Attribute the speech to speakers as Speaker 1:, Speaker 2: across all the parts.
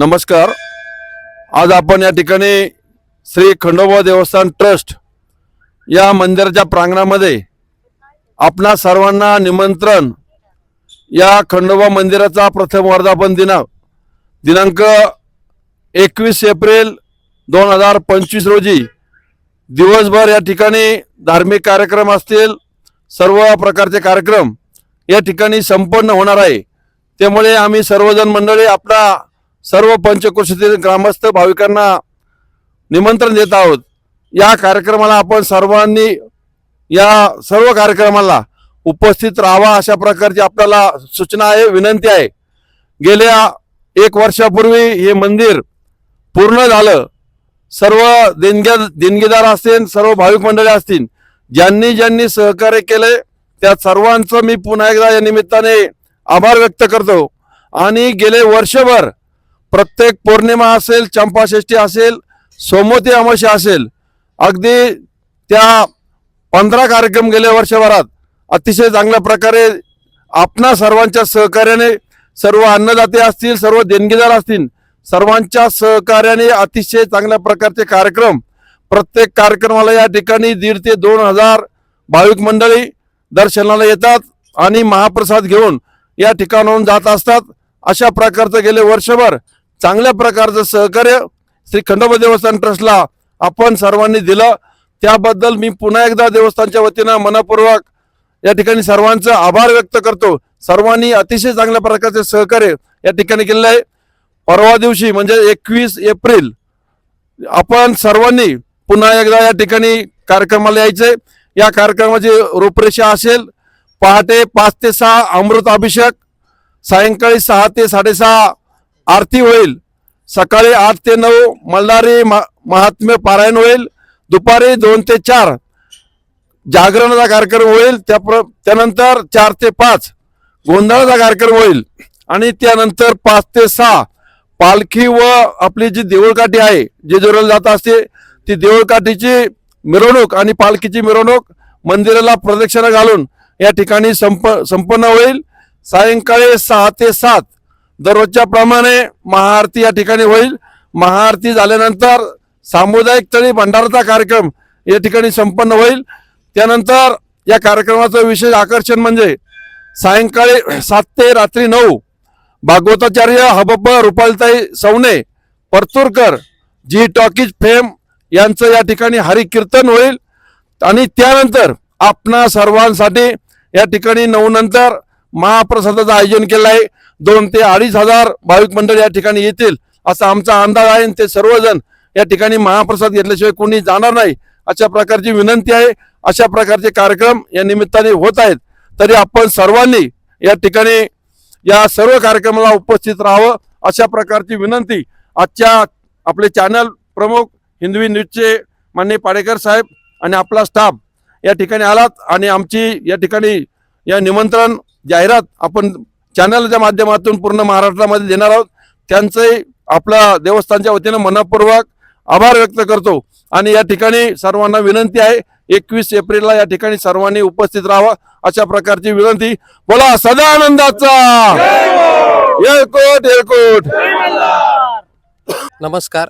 Speaker 1: नमस्कार. आज आपण या ठिकाणी श्री खंडोबा देवस्थान ट्रस्ट या मंदिराच्या प्रांगणामध्ये आपणा सर्वांना निमंत्रण या खंडोबा मंदिराचा प्रथम वर्धापन दिना दिनांक एकवीस एप्रिल दोन हजार पंचवीस रोजी. दिवसभर या ठिकाणी धार्मिक कार्यक्रम असतील सर्व प्रकारचे कार्यक्रम या ठिकाणी संपन्न होणार आहे. त्यामुळे आम्ही सर्वजण मंडळी आपला सर्व पंचक्रोशीतील ग्रामस्थ भाविकांना निमंत्रण देत आहोत. या कार्यक्रमाला आपण सर्वांनी या सर्व कार्यक्रमाला उपस्थित राहावा अशा प्रकारची आपल्याला सूचना आहे विनंती आहे. गेल्या एक वर्षापूर्वी हे मंदिर पूर्ण झालं. सर्व देणग्या देणगीदार असतील सर्व भाविक मंडळी असतील ज्यांनी ज्यांनी सहकार्य केले त्या सर्वांचं मी पुन्हा एकदा या निमित्ताने आभार व्यक्त करतो. आणि गेले वर्षभर प्रत्येक पौर्णिमा असेल चंपाषष्ठी असेल सोमवती अमावस्या असेल अगदी त्या पंधरा कार्यक्रम गेल्या वर्षभरात अतिशय चांगल्या प्रकारे आपणा सर्वांच्या सहकार्याने सर्व अन्नदाते असतील सर्व देणगीदार असतील सर्वांच्या सहकार्याने अतिशय चांगल्या प्रकारचे कार्यक्रम प्रत्येक कार्यक्रमाला या ठिकाणी दीड ते दोन हजार भाविक मंडळी दर्शनाला येतात आणि महाप्रसाद घेऊन या ठिकाणाहून जात असतात. अशा प्रकारचं गेले वर्षभर चांगल्या प्रकारचं सहकार्य श्री खंडोबा देवस्थान ट्रस्टला आपण सर्वांनी दिलं. त्याबद्दल मी पुन्हा एकदा देवस्थानच्या वतीनं मनपूर्वक या ठिकाणी सर्वांचं आभार व्यक्त करतो. सर्वांनी अतिशय चांगल्या प्रकारचे सहकार्य या ठिकाणी केलेलं आहे. परवा दिवशी म्हणजे एकवीस एप्रिल आपण सर्वांनी पुन्हा एकदा या ठिकाणी कार्यक्रमाला यायचे या कार्यक्रमाची रूपरेषा असेल पहाटे पाच ते सहा अमृत अभिषेक सायंकाळी सहा ते साडेसहा आरती होईल. सकाळी आठ ते नऊ मल्हारी महात्म्य पारायण होईल. दुपारी दोन ते चार जागरणाचा कार्यक्रम होईल. त्या प्र त्यानंतर चार ते पाच गोंधळाचा कार्यक्रम होईल. आणि त्यानंतर पाच ते सहा पालखी व आपली जी देऊळकाठी आहे जे जोराला जात असते ती देऊळकाठीची मिरवणूक आणि पालखीची मिरवणूक मंदिराला प्रदक्षिणा घालून या ठिकाणी संप संपन्न होईल. सायंकाळी सहा ते सात दररोजच्या प्रमाणे महाआरती या ठिकाणी होईल. महाआरती झाल्यानंतर सामुदायिक तळी भंडाराचा कार्यक्रम या ठिकाणी संपन्न होईल. त्यानंतर या कार्यक्रमाचं विशेष आकर्षण म्हणजे सायंकाळी सात ते रात्री नऊ भागवताचार्य हबब्ब रुपालताई सवने परतूरकर जी टॉकीज फेम यांचं या ठिकाणी हरिकीर्तन होईल. आणि त्यानंतर आपणा सर्वांसाठी या ठिकाणी नऊ नंतर महाप्रसादाचं आयोजन केलं आहे. दोन ते अडीच हजार भाविक मंडळ या ठिकाणी येतील असा आमचा अंदाज आहे आणि ते सर्वजण या ठिकाणी महाप्रसाद घेतल्याशिवाय कोणी जाणार नाही अशा प्रकारची विनंती आहे. अशा प्रकारचे कार्यक्रम या निमित्ताने होत आहेत. तरी आपण सर्वांनी या ठिकाणी या सर्व कार्यक्रमाला उपस्थित राहावं अशा प्रकारची विनंती आजच्या आपले चॅनल प्रमुख हिंदवी न्यूजचे मान्य पाडेकर साहेब आणि आपला स्टाफ या ठिकाणी आलात आणि आमची या ठिकाणी या निमंत्रण जाहिरात आपण चॅनलच्या माध्यमातून पूर्ण महाराष्ट्रामध्ये देणार आहोत. त्यांचंही आपल्या देवस्थानच्या वतीनं मनपूर्वक आभार व्यक्त करतो. आणि या ठिकाणी सर्वांना विनंती आहे एकवीस एप्रिलला या ठिकाणी सर्वांनी उपस्थित राहावं अशा प्रकारची विनंती. बोला सदानंदाचा! येळकोट येळकोट
Speaker 2: नमस्कार.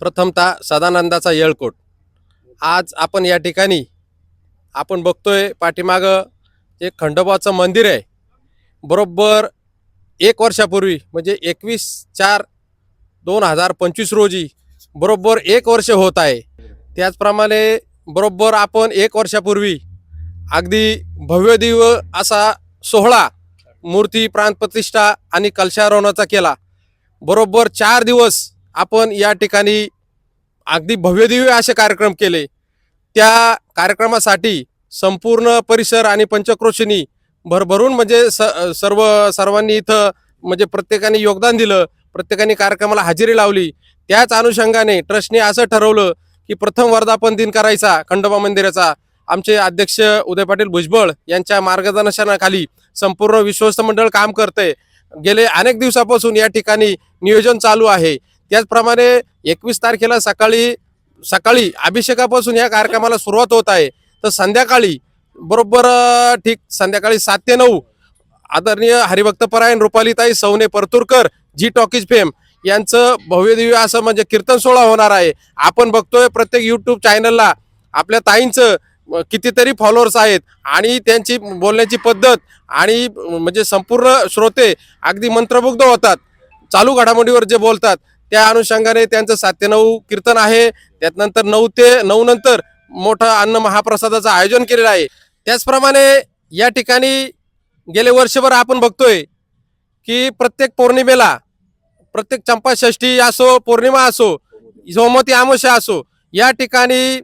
Speaker 2: प्रथमतः सदानंदाचा येळकोट आज आपण या ठिकाणी आपण बघतोय पाठीमागं एक खंडोबाचं मंदिर आहे बरोबर एक वर्षापूर्वी म्हणजे एकवीस चार दोन हजार पंचवीस रोजी बरोबर एक वर्ष होत आहे. त्याचप्रमाणे बरोबर आपण एक वर्षापूर्वी अगदी भव्यदिव्य असा सोहळा मूर्ती प्राणप्रतिष्ठा आणि कलशारोहणाचा केला. बरोबर चार दिवस आपण या ठिकाणी अगदी भव्यदिव्य असे कार्यक्रम केले. त्या कार्यक्रमासाठी संपूर्ण परिसर आणि पंचक्रोशिनी भरभरून म्हणजे स सर्व सर्वांनी इथं म्हणजे प्रत्येकाने योगदान दिलं प्रत्येकाने कार्यक्रमाला हजेरी लावली. त्याच अनुषंगाने ट्रस्टने असं ठरवलं की प्रथम वर्धापन दिन करायचा खंडोबा मंदिराचा. आमचे अध्यक्ष उदय पाटील भुजबळ यांच्या मार्गदर्शनाखाली संपूर्ण विश्वस्त मंडळ काम करते गेले अनेक दिवसापासून या ठिकाणी नियोजन चालू आहे. त्याचप्रमाणे एकवीस तारखेला सकाळी सकाळी अभिषेकापासून या कार्यक्रमाला सुरुवात होत आहे. तर संध्याकाळी बरोबर ठीक. संध्याकाळी सात ते नऊ. आदरणीय हरिभक्तपरायण रुपालीताई सौने परतूरकर जी टॉकीज फेम यांचं भव्यदिव्य असं म्हणजे कीर्तन सोहळा होणार आहे. आपण बघतोय प्रत्येक युट्यूब चॅनलला आपल्या ताईंचं कितीतरी फॉलोअर्स आहेत आणि त्यांची बोलण्याची पद्धत आणि म्हणजे संपूर्ण श्रोते अगदी मंत्रमुग्ध होतात. चालू घडामोडीवर जे बोलतात त्या अनुषंगाने त्यांचं सात ते नऊ कीर्तन आहे. त्यानंतर नऊ ते नऊ नंतर मोठं अन्न महाप्रसादाचं आयोजन केलेलं आहे. त्याचप्रमाणे या ठिकाणी गेले वर्षभर आपण बघतोय की प्रत्येक पौर्णिमेला प्रत्येक चंपाषष्ठी असो पौर्णिमा असो सोमवती अमावस्या असो या ठिकाणी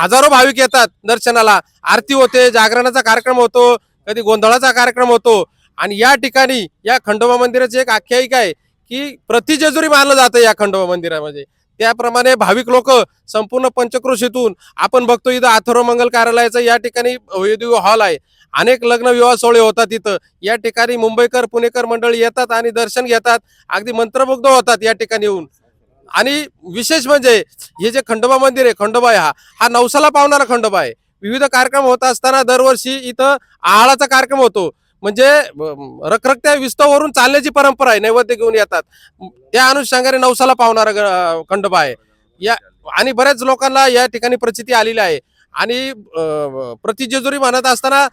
Speaker 2: हजारो भाविक येतात दर्शनाला. आरती होते जागरणाचा कार्यक्रम होतो कधी गोंधळाचा कार्यक्रम होतो. आणि या ठिकाणी या खंडोबा मंदिराची एक आख्यायिका आहे की प्रतिजेजुरी मानलं जातं या खंडोबा मंदिरामध्ये. त्याप्रमाणे भाविक लोक संपूर्ण पंचक्रोशीतून आपण बघतो इथं अथर्व मंगल कार्यालयाचं या ठिकाणी भव्यदिव्य हॉल आहे. अनेक लग्न विवाह सोहळे होतात इथं. या ठिकाणी मुंबईकर पुणेकर मंडळी येतात आणि दर्शन घेतात. अगदी मंत्रमुग्ध होतात या ठिकाणी येऊन. आणि विशेष म्हणजे हे जे खंडोबा मंदिर आहे खंडोबा हा. हा नवसाला पावणारा खंडोबा आहे. विविध कार्यक्रम होत असताना दरवर्षी इथं आहाळाचा कार्यक्रम होतो. म्हणजे रखरखत्या विस्तवरून चालण्याची परंपरा आहे नैवेद्य घेऊन येतात. त्या अनुषंगाने नवसाला पावणारा खंडोबा आहे. या आणि बऱ्याच लोकांना या ठिकाणी प्रचिती आलेली आहे. आणि प्रतिजेजुरी म्हणत असताना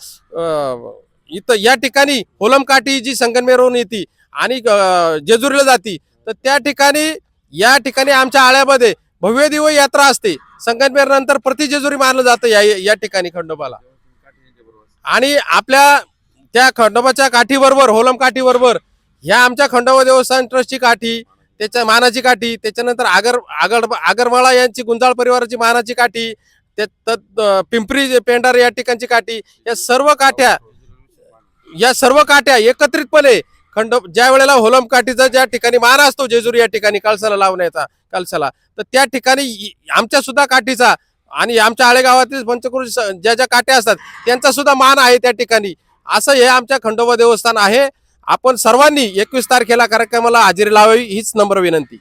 Speaker 2: इथं या ठिकाणी होलमकाठी जी संगनमेरवरून येते आणि जेजुरीला जाती तर त्या ठिकाणी या ठिकाणी आमच्या आळ्यामध्ये भव्य दिव्य यात्रा असते. संगनमेर नंतर प्रतिजेजुरी मानलं जातं या या ठिकाणी खंडोबाला. आणि आपल्या त्या खंडोबाच्या काठीबरोबर होलम काठीबरोबर ह्या आमच्या खंडोबा देवस्थान ट्रस्टची काठी त्याच्या मानाची काठी त्याच्यानंतर आगर आगर आगरमाळा यांची गुंजाळ परिवाराची मानाची काठी ते पिंपरी जे पेंढार या ठिकाणची काठी या सर्व काठ्या या सर्व काठ्या एकत्रितपणे खंड ज्या वेळेला होलम काठीचा ज्या ठिकाणी मान असतो जेजुरी या ठिकाणी कळसाला लावण्याचा कळसाला तर त्या ठिकाणी आमच्या सुद्धा काठीचा आणि आमच्या आळेगावातील पंचक्रोश ज्या ज्या काठ्या असतात त्यांचा सुद्धा मान आहे त्या ठिकाणी. असं हे आमच्या खंडोबा देवस्थान आहे. आपण सर्वांनी एकवीस तारखेला कार्यक्रमाला हजेरी लावावी हीच नम्र विनंती.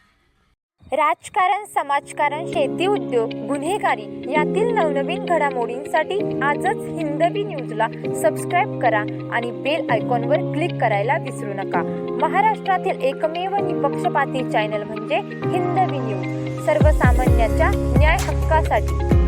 Speaker 3: राजकारण समाजकारण शेती उद्योग गुन्हेगारी यातील नवनवीन घडामोडींसाठी आजच हिंदवी न्यूजला सबस्क्राईब करा आणि बेल आयकॉनवर क्लिक करायला विसरू नका. महाराष्ट्रातील एकमेव निपक्षपाती चॅनल म्हणजे हिंदवी न्यूज. सर्वसामान्याच्या न्याय हक्कासाठी.